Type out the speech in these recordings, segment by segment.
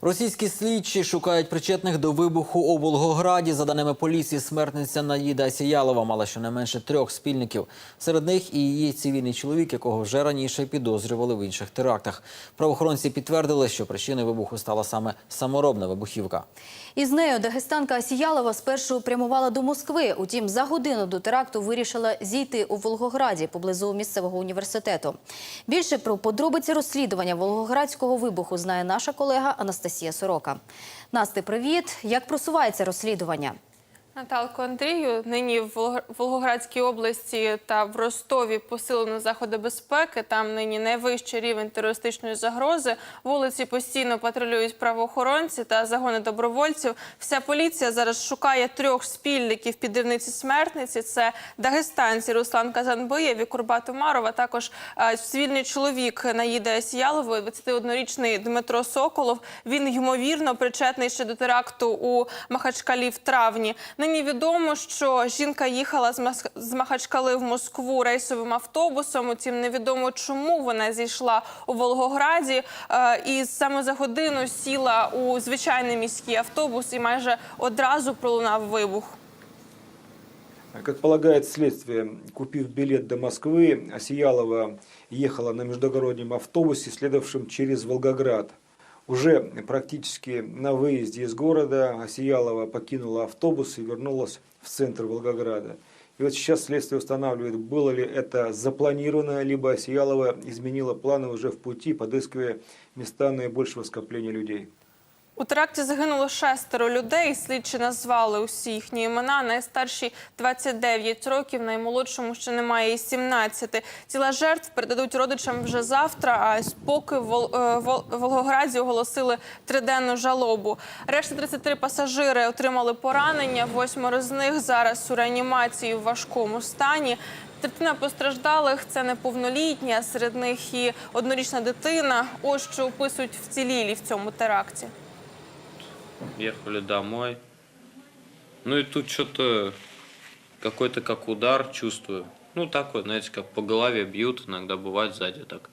Російські слідчі шукають причетних до вибуху у Волгограді. За даними поліції, смертниця Наїда Сіялова мала щонайменше трьох спільників. Серед них і її цивільний чоловік, якого вже раніше підозрювали в інших терактах. Правоохоронці підтвердили, що причиною вибуху стала саме саморобна вибухівка. Із нею дагестанка Асіялова спершу прямувала до Москви. Утім, за годину до теракту вирішила зійти у Волгограді поблизу місцевого університету. Більше про подробиці розслідування волгоградського вибуху знає наша колега Анастасія Сорока. Насти, привіт! Як просувається розслідування? Наталко Андрію, нині в Волго- Волгоградській області та в Ростові посилено заходи безпеки. Там нині найвищий рівень терористичної загрози. Вулиці постійно патрулюють правоохоронці та загони добровольців. Вся поліція зараз шукає трьох спільників підривниці смертниці. Це дагестанці Руслан Казанбиєв і Курбат Умаров, також е, цивільний чоловік Наїда Сіялової, 21-річний Дмитро Соколов. Він ймовірно причетний ще до теракту у Махачкалі в травні. Нині відомо, що жінка їхала з Махачкали в Москву рейсовим автобусом. Утім, невідомо чому вона зійшла у Волгограді. е, І саме за годину сіла у звичайний міський автобус, і майже одразу пролунав вибух. Как полагает следствие, купив билет до Москвы, Осиялова ехала на междугороднем автобусе, следовавшем через Волгоград. Уже практически на выезде из города Осиялова покинула автобус и вернулась в центр Волгограда. И вот сейчас следствие устанавливает, было ли это запланировано, либо Осиялова изменила планы уже в пути, подыскивая места наибольшего скопления людей. У теракті загинуло шестеро людей. Слідчі назвали усі їхні імена. Найстарші 29 років, наймолодшому ще немає і 17. Тіла жертв передадуть родичам вже завтра. А поки в е, Вол- Волгограді оголосили триденну жалобу. Решта 33 пасажири отримали поранення. Восьмеро з них зараз у реанімації в важкому стані. Третина постраждалих це неповнолітні, а серед них і однорічна дитина. Ось що описують вцілілі в цьому теракті. Ехали домой. Ну и тут что-то какой-то как удар чувствую. Ну так вот, знаете, как по голове бьют, иногда бывает сзади так.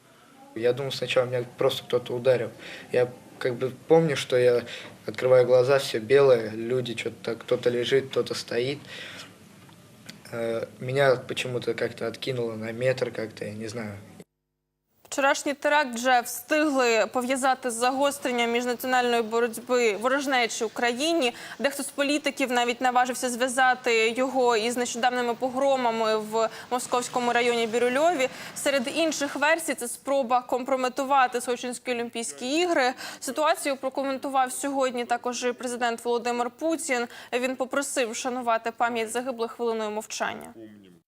Я думал, сначала меня просто кто-то ударил. Я как бы помню, что я открываю глаза, все белое, люди что-то, кто-то лежит, кто-то стоит. Э, Меня почему-то как-то откинуло на метр как-то, я не знаю. Вчорашній теракт вже встигли пов'язати з загостренням міжнаціональної боротьби ворожнечі Україні. Дехто з політиків навіть наважився зв'язати його із нещодавними погромами в московському районі Бірюльові. Серед інших версій це спроба компрометувати Сочинські Олімпійські ігри. Ситуацію прокоментував сьогодні також президент Володимир Путін. Він попросив шанувати пам'ять загиблих хвилиною мовчання.